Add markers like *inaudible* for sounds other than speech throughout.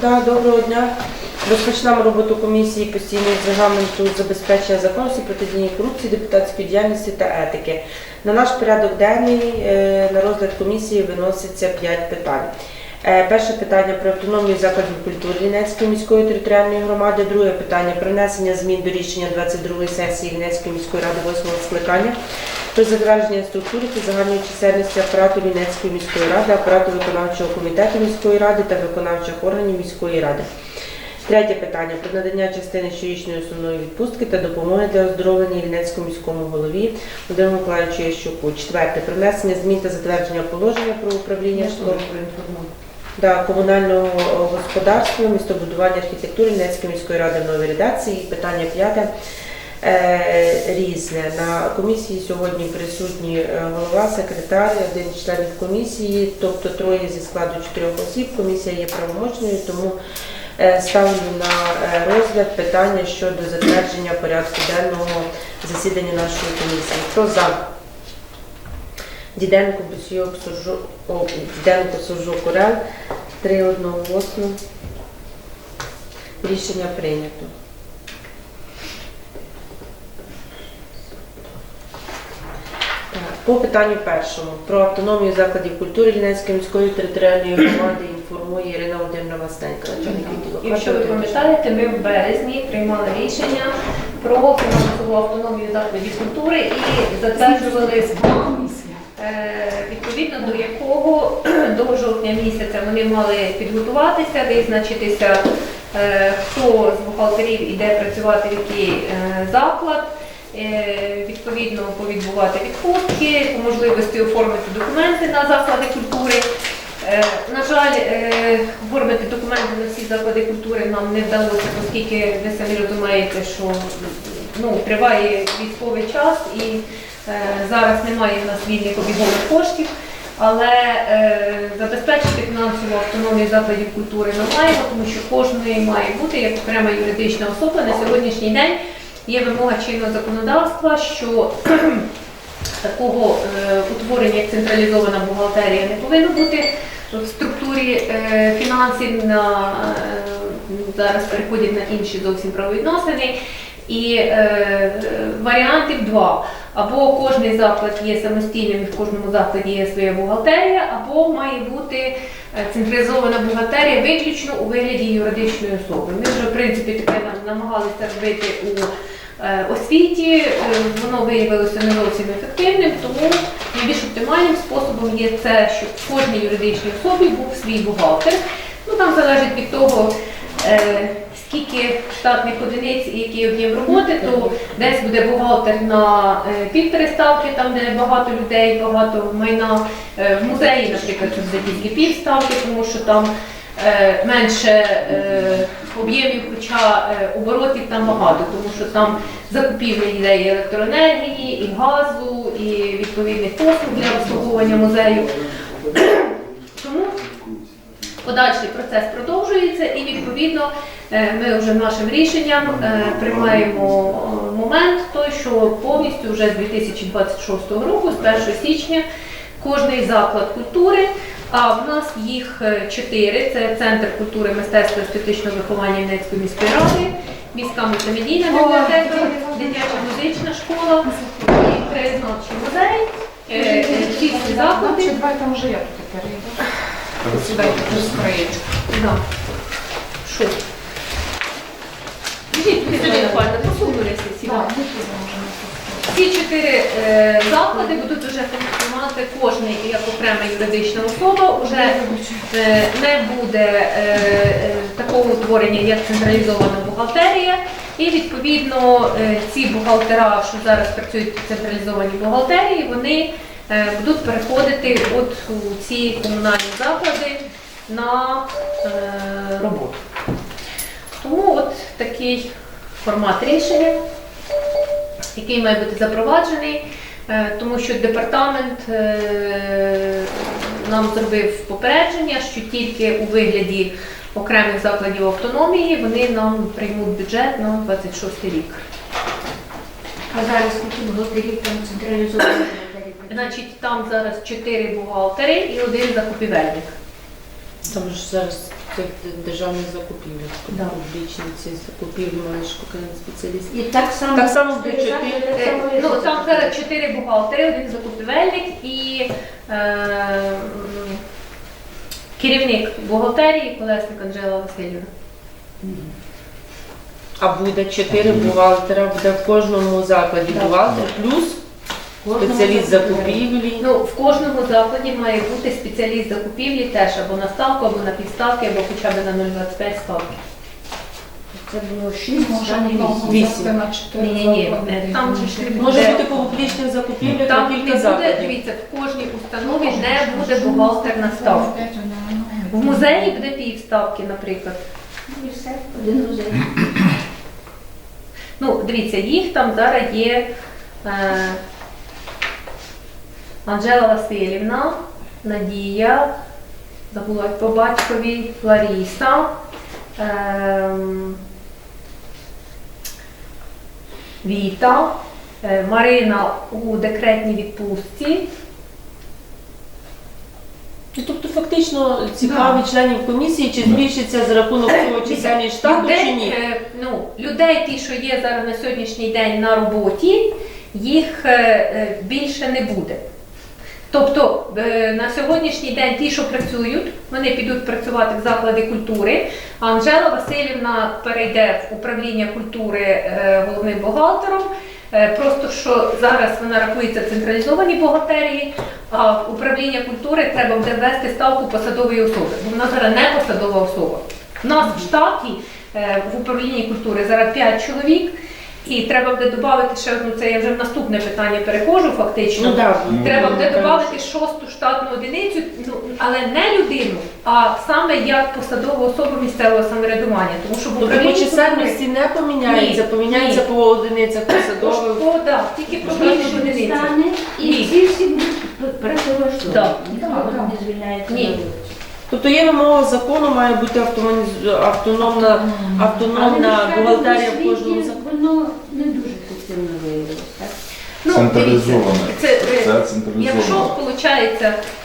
Да, доброго дня. Розпочнемо роботу комісії постійної з регламенту забезпечення законності, протидії корупції, депутатської діяльності та етики. На наш порядок денний е, на розгляд комісії виноситься 5 питань. Е, Перше питання про автономію закладів культури Лінецької міської територіальної громади. Друге питання про внесення змін до рішення 22 сесії Лінецької міської ради 8 скликання про затвердження структури та загальної чисельності апарату Лінецької міської ради, апарату виконавчого комітету міської ради та виконавчих органів міської ради. Третє питання про надання частини щорічної основної відпустки та допомоги для оздоровлення Лінецькому міському голові Володимиру Миколаївичу Ящуку. Четверте про внесення змін та затвердження положення про управління житлом да, комунального господарства, містобудування архітектури Лінецької міської ради в новій редакції. Питання п'яте. Е, Різне на комісії сьогодні присутні е, голова, секретар, один членів комісії, тобто троє зі складу чотирьох осіб. Комісія є правомочною, тому е, ставлю на розгляд питання щодо затвердження порядку денного засідання нашої комісії. Хто за? Діденко, Бусійок, Сужу, о, Діденко, Сужук, Орел. Три одноголосно. Рішення прийнято. Так, По питанню першому про автономію закладів культури Лінецької міської територіальної громади інформує Ірина Володимирівна Вастенька. Якщо ви пам'ятаєте, ми в березні приймали рішення про фінансову автономію закладів культури і затверджували план, е, відповідно до якого *clears throat* до жовтня місяця вони мали підготуватися, визначитися, е, хто з бухгалтерів іде працювати в який е, заклад. Е, Відповідно, повідбувати відпустки, по можливості оформити документи на заклади культури. Е, На жаль, е, оформити документи на всі заклади культури нам не вдалося, оскільки ви самі розумієте, що ну, триває військовий час і зараз немає в нас вільних обігових коштів. Але е, забезпечити фінансову автономію закладів культури ми маємо, тому що кожної має бути як окрема юридична особа на сьогоднішній день. Є вимога чинного законодавства, що *clears throat* такого е, утворення, як централізована бухгалтерія, не повинно бути в структурі е, фінансів на е, зараз переходять на інші зовсім правовідносини. І е, варіантів два. Або кожний заклад є самостійним, в кожному закладі є своя бухгалтерія, або має бути централізована бухгалтерія виключно у вигляді юридичної особи. Ми вже в принципі таке намагалися робити у освіті, е, воно виявилося не зовсім ефективним, тому найбільш оптимальним способом є це, щоб в кожній юридичній особі був свій бухгалтер. Ну там залежить від того. е, Скільки штатних одиниць і який об'єм роботи, то десь буде бухгалтер на е, півтори ставки, там де багато людей, багато майна. Е, В музеї, наприклад, тут буде тільки пів ставки, тому що там е, менше е, об'ємів, хоча е, оборотів там багато, тому що там закупівля йде і електроенергії, і газу, і відповідних послуг для обслуговування музею. *clears throat* Тому подальший процес продовжується і відповідно е, ми вже нашим рішенням е, приймаємо е, момент той, що повністю вже з 2026 року, з 1 січня, кожний заклад культури. А в нас їх е, чотири: це Центр культури, мистецтва і естетичного виховання Вінницької міської ради, міська мультимедійна бібліотека, дитяча музична школа і краєзнавчий музей. Е, Ці всі заклади. Чи давай там вже я тут тепер йду. Сідайте тут з краєчку. Да. Що? Ідіть, туди сюди, посунулися всі. Ці чотири е, заклади будуть вже функціонувати кожний як окрема юридична особа. Уже е, не буде е, е, такого утворення, як централізована бухгалтерія. І відповідно е, ці бухгалтера, що зараз працюють в централізованій бухгалтерії, вони е, будуть переходити от у ці комунальні заклади на е, роботу. Тому от такий формат рішення який має бути запроваджений, е, тому що департамент е, нам зробив попередження, що тільки у вигляді окремих закладів автономії вони нам приймуть бюджет на 26 рік. А зараз скільки бухгалтерів там централізовані? Значить, там зараз 4 бухгалтери і один закупівельник. Там ж зараз Це державні закупівлі. Да. Публічні ці закупівлі спеціаліст. І так само Так само буде чотири Ну, там зараз чотири бухгалтери, один закупівельник і е, керівник бухгалтерії Колесник Анжела Васильівна. А буде чотири бухгалтера, буде в кожному закладі бухгалтер, плюс спеціаліст закупівлі. Ну, в кожному закладі має бути спеціаліст закупівлі теж або на ставку, або на півставки, або хоча б на 0,25 ставки. Це було шість, Може, може Вісім. Ні, ні, ні. Там же ж не Може бути по публічних закупівлях Там не кілька буде, закладів. дивіться, в кожній установі не буде бухгалтер на ставку. В музеї буде півставки, наприклад. І все, один музей. Ну, дивіться, їх там зараз є е, Анжела Васильівна, Надія, забула по батькові, Ларіса, ем, Віта, е, Марина у декретній відпустці. Ну, Тобто фактично цікаві членів комісії, чи збільшиться за рахунок цього чисельність штату, людей, чи ні? е, ну, людей, ті, що є зараз на сьогоднішній день на роботі, їх е, е, більше не буде. Тобто е, на сьогоднішній день ті, що працюють, вони підуть працювати в заклади культури. А Анжела Васильівна перейде в управління культури е, головним бухгалтером. Е, Просто що зараз вона рахується в централізованій бухгалтерії, а в управління культури треба буде ввести ставку посадової особи, бо вона зараз не посадова особа. У нас в штаті в управлінні культури зараз 5 чоловік, і треба буде додати ще одну, це я вже в наступне питання переходжу фактично. Ну, да, Треба буде ну, додати шосту штатну одиницю, ну але не людину, а саме як посадову особу місцевого самоврядування. Тому що в Тобто по чисельності не поміняється, Ні, поміняється ні. по одиницях посадових. О, да, тільки Просто проміжних одиниці. і Ні. ці всі будуть так. не звільняється. Ні. Тобто є вимога закону, має бути автономна, автономна бухгалтерія в кожному закладі. Воно не дуже ефективно виявилось, так? Ну, Централізоване. дивіться, Це, е, Якщо виходить,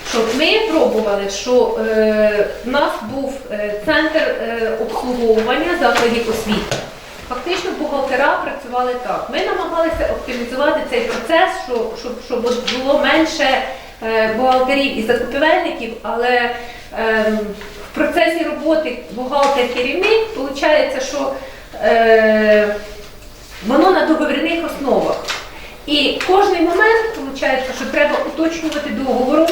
що ми пробували, що е, в нас був е, центр е, обслуговування закладів освіти. Фактично бухгалтера працювали так. Ми намагалися оптимізувати цей процес, що, щоб, щоб було менше е, бухгалтерів і закупівельників, але в процесі роботи бухгалтер-керівник виходить, що е, воно на договірних основах. І кожний момент виходить, що треба уточнювати договором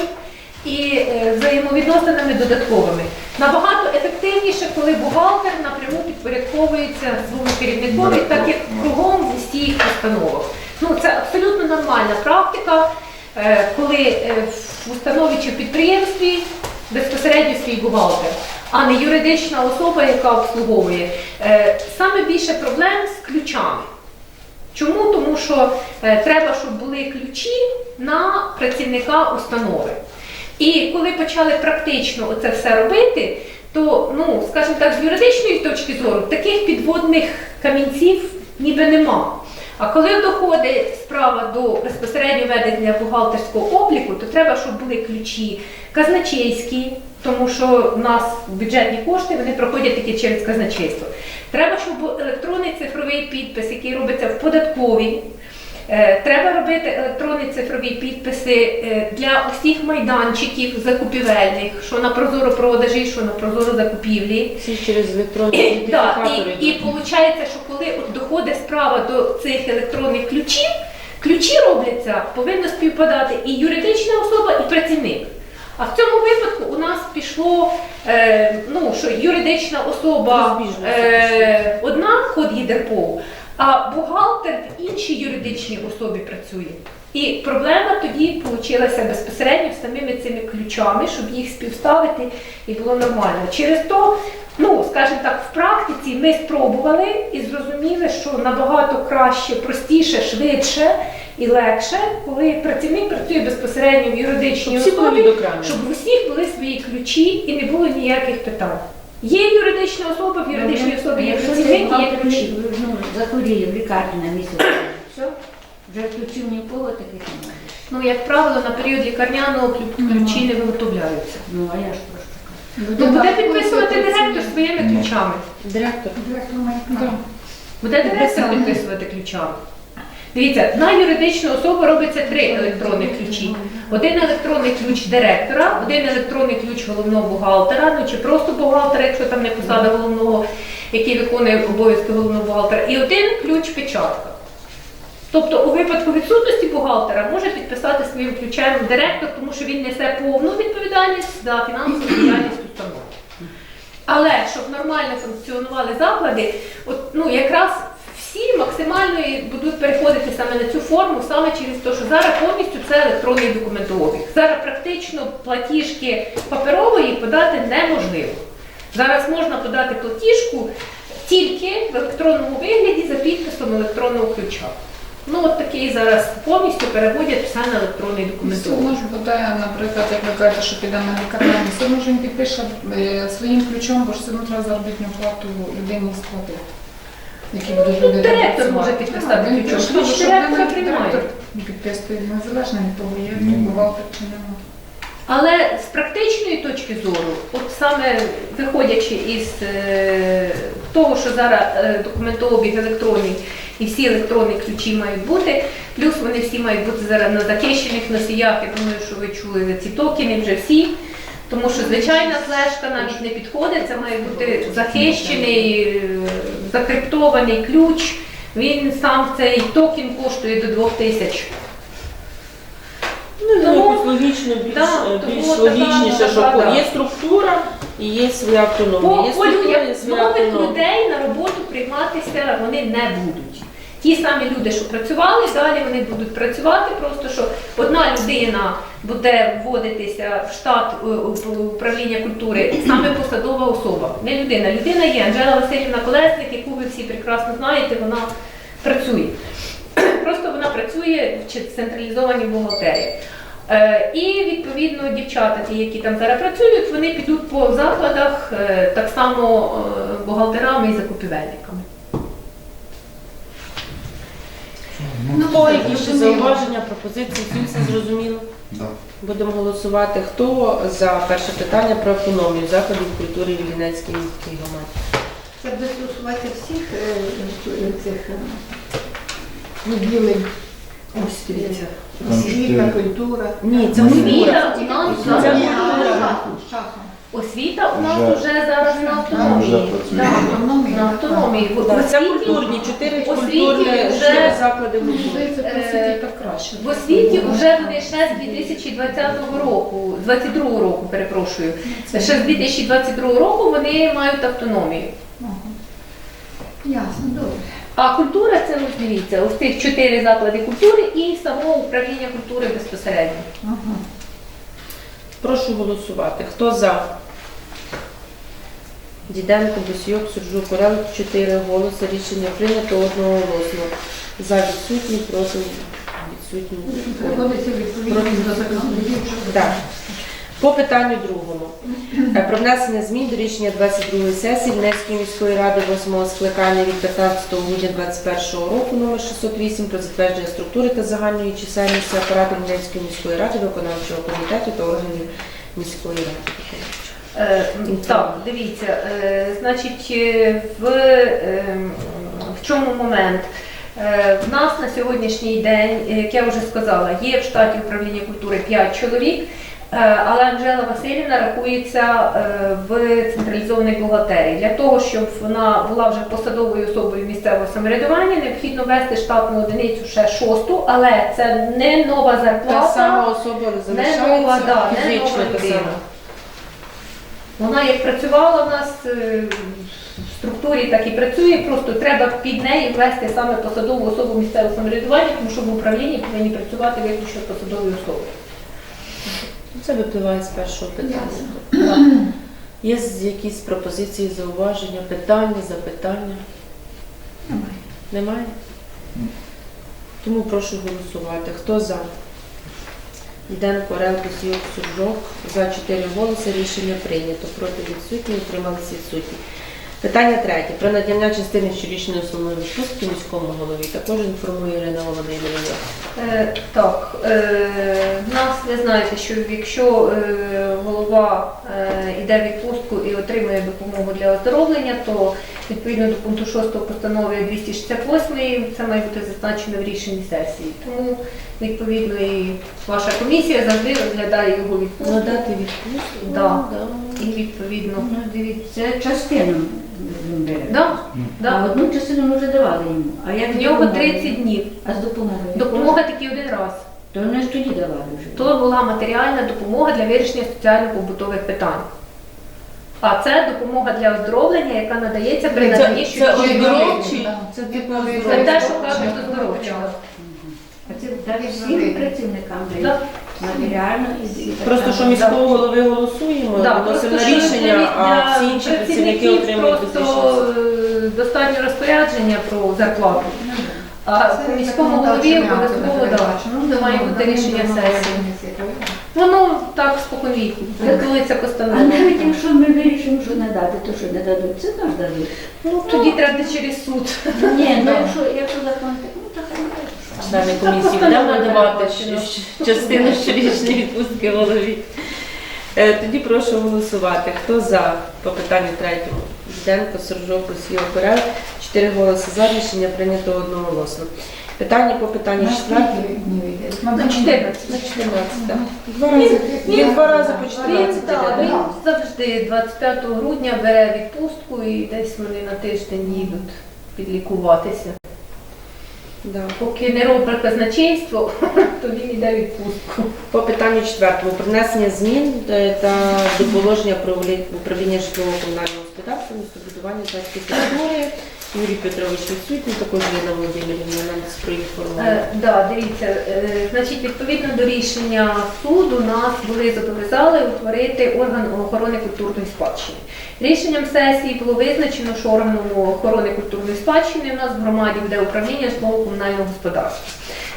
і е, взаємовідносинами додатковими. Набагато ефективніше, коли бухгалтер напряму підпорядковується своєму керівникові, так як кругом в усіх установах. Ну це абсолютно нормальна практика, е, коли е, в установі чи в підприємстві безпосередньо свій бухгалтер, а не юридична особа, яка обслуговує. Е, Саме більше проблем з ключами. Чому? Тому що е, треба, щоб були ключі на працівника установи. І коли почали практично оце все робити, то, ну, скажімо так, з юридичної точки зору таких підводних камінців ніби нема. А коли доходить справа до безпосередньо ведення бухгалтерського обліку, то треба, щоб були ключі казначейські, тому що в нас бюджетні кошти вони проходять тільки через казначейство. Треба, щоб був електронний цифровий підпис, який робиться в податковій. Е, Треба робити електронні цифрові підписи е, для усіх майданчиків закупівельних, що на прозоро продажі, що на прозоро закупівлі. Всі через *clears throat* електронні І, да, і, і виходить, що коли от доходить справа до цих електронних ключів, ключі робляться, повинно співпадати і юридична особа, і працівник. А в цьому випадку у нас пішло, е, ну, що юридична особа е, одна код ЄДРПО, а бухгалтер в іншій юридичній особі працює. І проблема тоді вийшла безпосередньо з самими цими ключами, щоб їх співставити і було нормально. Через то, ну скажімо так, в практиці ми спробували і зрозуміли, що набагато краще, простіше, швидше і легше, коли працівник працює безпосередньо в юридичній були особі, щоб в усіх були свої ключі і не було ніяких питань. Є юридична особа, в юридичній особі є працівник, є ключі. Ну, в лікарні на місяць, все, вже ключів нікого таких немає. Ну, як правило, на період лікарняного ключі не виготовляються. Ну, а я ж просто кажу. Ну, буде підписувати директор своїми ключами? Директор. Директор має право. Буде директор підписувати ключами. Дивіться, на юридичну особу робиться три електронних ключі. Один електронний ключ директора, один електронний ключ головного бухгалтера, ну чи просто бухгалтера, якщо там не посада головного, який виконує обов'язки головного бухгалтера, і один ключ печатка. Тобто у випадку відсутності бухгалтера може підписати своїм ключем директор, тому що він несе повну відповідальність за фінансову діяльність установи. Але щоб нормально функціонували заклади, от, ну якраз всі максимально будуть переходити саме на цю форму, саме через те, що зараз повністю це електронний документообіг. Зараз практично платіжки паперової подати неможливо. Зараз можна подати платіжку тільки в електронному вигляді за підписом електронного ключа. Ну от такий зараз повністю переводять все на електронний документообіг. одно ж буде, наприклад, як ви кажете, що піде на лікарняний, все одно ж він підпише е, своїм ключом, бо ж все одно треба заробітну плату людині сплатити. Які будуть люди директор може підписати каже, що директора мене приймає. підписує незалежно від того, є Ну. бухгалтер чи нема. Але з практичної точки зору, от саме виходячи із е, того, що зараз е, документообіг електронний і всі електронні ключі мають бути, плюс вони всі мають бути зараз на захищених носіях. Я думаю, що ви чули за ці токени вже всі. Тому що звичайна флешка навіть не підходить, це має бути захищений, е, закриптований ключ. Він сам цей токен коштує до 2000 тисяч. Ну, Тому- якось логічно, більш, Да, е, тому більш така, логічніше, що да. є структура і є своя автономія. По, Є структура, є своя нових автономія. людей на роботу прийматися вони не будуть. Ті самі люди, що працювали, далі вони будуть працювати, просто що одна людина буде вводитися в штат е, управління культури, саме посадова особа. Не людина. Людина є Анжела Васильівна Колесник, яку ви всі прекрасно знаєте, вона працює. *clears throat* Просто вона працює в централізованій бухгалтерії. Е, І відповідно дівчата, ті, які там зараз працюють, вони підуть по закладах е, так само бухгалтерами і закупівельниками. Ну, Хто які ще зауваження, пропозиції, всім все зрозуміло? Да. Будемо голосувати. Хто за перше питання про автономію закладів культури в Вінницькій міській громаді? Це буде стосуватися всіх е, цих е, відділень. Ось Освіта, культура. Ні, це. Освіта у нас Це освіта у нас Вже. зараз на автономії. На автономії. Це культурні, чотири культурні вже- заклади Е. В освіті вже вони ще з 2020 року, 22 року, перепрошую. Ще з 2022 року вони мають автономію. Ясно, добре. А культура це ось дивіться, ось цих чотири заклади культури і само управління культури безпосередньо. Ага. Прошу голосувати. Хто за? Діденко, Босійок, Суржук, Орел, 4 голоси. Рішення прийнято одноголосно. За відсутні, проти відсутні. Приходиться відповідно до закону. Так. По питанню другому. Е, Про внесення змін до рішення 22 сесії Вінницької міської ради 8 скликання від 15 грудня 2021 року номер 608 про затвердження структури та загальної чисельності апарату Вінницької міської ради, виконавчого комітету та органів міської ради. Е, Так, дивіться, е, значить, в, е, в чому момент? В нас на сьогоднішній день, як я вже сказала, є в штаті управління культури 5 чоловік, але Анжела Васильівна рахується е, в централізованій бухгалтерії. Для того, щоб вона була вже посадовою особою місцевого самоврядування, необхідно ввести штатну одиницю ще шосту, але це не нова Та зарплата. сама особа Не нова, да, не нова людина. Вона як працювала в нас е, в структурі, так і працює. Просто треба під неї ввести саме посадову особу місцевого самоврядування, тому що в управлінні повинні працювати виключно посадові особи. Це випливає з першого питання. Так. Є якісь пропозиції, зауваження, питання, запитання? Немає. Немає? Тому прошу голосувати. Хто за? Йденко, Орел, Косіюк, Суржок. За 4 голоси рішення прийнято. Проти відсутні, утрималися відсутні. Питання третє. Про надання частини щорічної основної відпустки міському голові. Також інформує Ірина Володимирівна. Е, Так, е, в нас ви знаєте, що якщо е, голова е, йде в відпустку і отримує допомогу для оздоровлення, то відповідно до пункту 6 постанови 268 це має бути зазначено в рішенні сесії. Тому відповідно і ваша комісія завжди розглядає його відпустку. Надати відпустку? Да. да. І відповідно. Ну, дивіться, частину він бере. Да, А да. одну частину ми вже давали йому. А як В нього допомога? 30 днів. А з допомогою? Допомога тільки один раз. То вони ж тоді давали вже. То була матеріальна допомога для вирішення соціально-побутових питань. А це допомога для оздоровлення, яка надається при наданні це щодо оздоровчий? Це типу Це те, що кажуть оздоровчого. А це всім працівникам дають Да. матеріально і так Просто само. що міського голови голосуємо, Да, виносимо просто на що рішення, для а всі інші працівники працівників отримують просто е, достатньо розпорядження про зарплату. Ну. А по міському голові обов'язково да, Ну, має бути рішення сесії. Воно так споконвіку. Готується А постанова. навіть якщо ми вирішимо, що не дати, то що не дадуть, це теж дадуть. Ну, тоді треба через суд. Ні, ну якщо, якщо закон так, ну то хай не кажуть. Члени комісії будемо не надавати щ- частину щорічної відпустки голові. Е, Тоді прошу голосувати. Хто за по питанню третьому? Жденко, Сержов, Косіо, Корел. Чотири голоси за. Рішення прийнято одноголосно. Питання по питанню четвертому. На 14. На 14. Два рази. Він два рази по 14 Він, так, іде, він завжди 25 грудня бере відпустку і десь вони на тиждень їдуть підлікуватися. Да. Поки не робить казначейство, *laughs* тоді він йде відпустку. По питанню четвертому принесення змін е, та до положення про управлі- управління житлово-комунального господарства, містобудування та архітектури. Юрій Петрович відсутній, також Ліна Володимирівна нас проінформувала. Е, да, дивіться, е, значить, відповідно до рішення суду нас були зобов'язали утворити орган охорони культурної спадщини. Рішенням сесії було визначено, що органом охорони культурної спадщини у нас в громаді буде управління житлово-комунального господарства.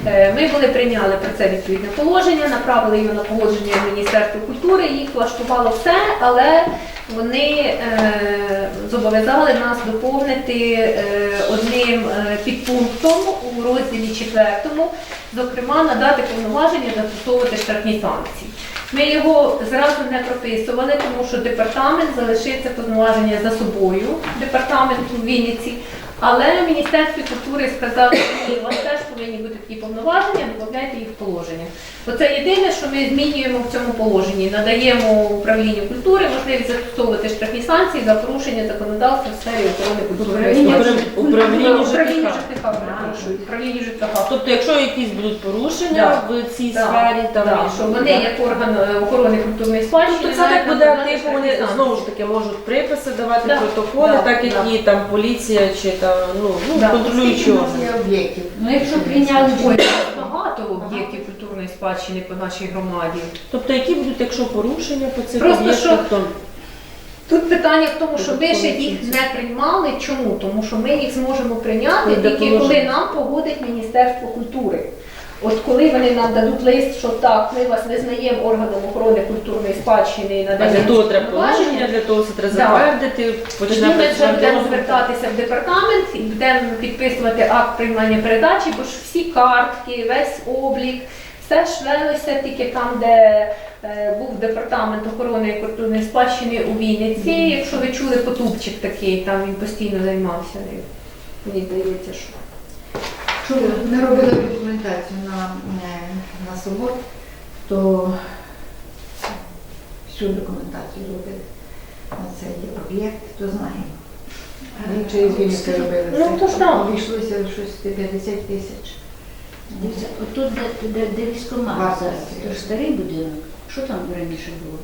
Е, Ми були прийняли про це відповідне положення, направили його на погодження в Міністерство культури, їх влаштувало все, але вони е, зобов'язали нас доповнити е, одним е, підпунктом у розділі 4, зокрема надати повноваження застосовувати штрафні санкції. Ми його зразу не прописували, тому що департамент залишив це повноваження за собою, департамент у Вінниці. Але в Міністерстві культури сказали, що повинні бути такі повноваження, додайте їх в положення. Оце єдине, що ми змінюємо в цьому положенні. Надаємо управлінню культури можливість застосовувати штрафні санкції за порушення законодавства в сфері охорони культурної Управління Управління ЖКХ. ЖКХ, управління ЖКХ. Тобто, якщо якісь будуть порушення в цій Да, сфері, там да, що вони як орган е, охорони культурної спадщини. Тобто це так мають буде надавати типу, вони знову ж таки можуть приписи давати Да, протоколи, да, так як да. і там поліція чи там ну, ну Да. контролюючі органи. об'єктів. Ну якщо прийняли Ой, багато об'єктів культурної спадщини по нашій громаді. Тобто, які будуть, якщо порушення по цих Просто об'єктах, що- то Тут питання в тому, що ми ще їх не приймали. Чому? Тому що ми їх зможемо прийняти Ну, тільки коли нам погодить Міністерство культури. От коли вони нам дадуть лист, що так, ми вас визнаємо органом охорони культурної спадщини і а для того треба положення, для того це треба Да. затвердити, Тоді ми вже будемо звертатися в департамент і будемо підписувати акт приймання передачі, бо ж всі картки, весь облік, все ж велося тільки там, де е, був департамент охорони культурної спадщини у Вінниці. Якщо ви чули потупчик такий, там він постійно займався нею. Мені здається, що. Що ми робили документацію на, е, на собор, то всю документацію робили на цей об'єкт, то знаємо. Ми через Вінницю робили Ну, то ж так. Обійшлося щось 50 тисяч. Дивіться, отут, де, де, де військомат зараз, то ж старий будинок. Що там раніше було?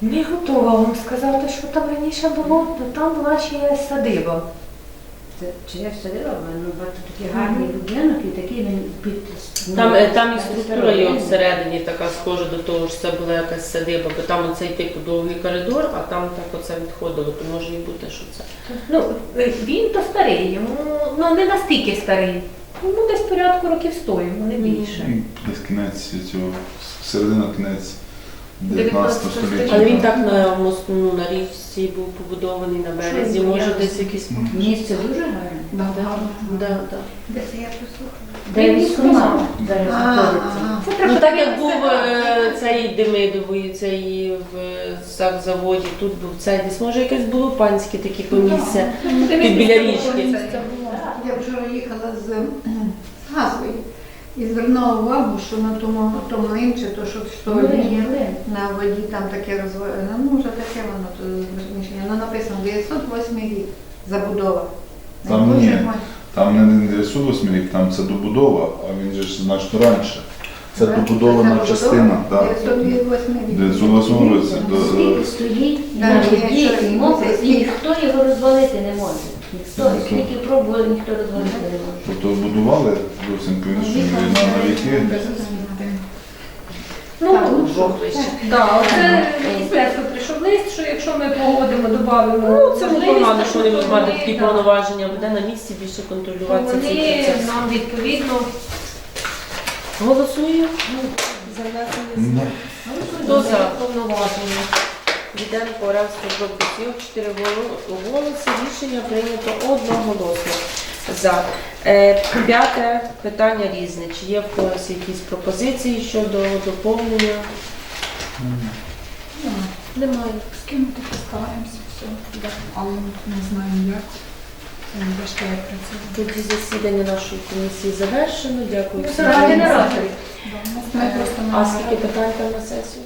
Не готова вам сказати, що там раніше було, то там була чиясь садиба. Це чи я садила, ну бачу такий гарний будинок і такий він під Там, е, там і структура його всередині така схожа до того, що це була якась садиба, бо там оцей типу довгий коридор, а там так оце відходило, то може і бути, що це. Ну, е, він то старий, йому ну не настільки старий. Йому десь порядку років 100, йому не більше. Десь кінець цього, середина кінець 19 століття. Але він так на мосту на річці був побудований на березі. він Може, боявся? десь якийсь Місце дуже гарне. Да, гарно. да, да. Де це я послухала? Де Він військомат зараз знаходиться. Це Ну так як був е, цей Демидовий, цей в е, заводі, тут був цей десь може якесь було панське таке комісія. Під біля річки. Я вчора їхала з *clears throat* Газової і звернула увагу, що на тому, тому інше, то що є на воді там таке розвиває. Ну, вже таке воно то розміщення. Ну написано 908 рік забудова. Там Дуже ні. Там не 908 рік, там це добудова, а він же ж значно раніше. Це Так? добудована Це частина, так. 908 рік. 908 році. Скільки стоїть Да, і ніхто його розвалити не може. Ніхто, Ну, скільки пробували, ніхто розвалити не може. Тобто будували зовсім по-іншому війна на віки. Ну, Так, ну, да, це міністерство прийшов лист, що якщо ми погодимо, додамо Ну, це можливість, непогано, що вони то будуть мати такі да, повноваження, буде на місці більше то контролювати цей Вони процес. нам відповідно Голосую. Ну, Хто за? повноваження. Віденко, Оравський, Бробків, 4 голоси. Рішення прийнято одноголосно. За. Е, П'яте питання різне. Чи є в когось якісь пропозиції щодо доповнення? Немає. Скинути постараємося все. Да. Але не знаємо як. Працювати. Тоді засідання нашої комісії завершено. Дякую Ну, всім. генераторів. Да, ми просто А скільки питань там на сесію?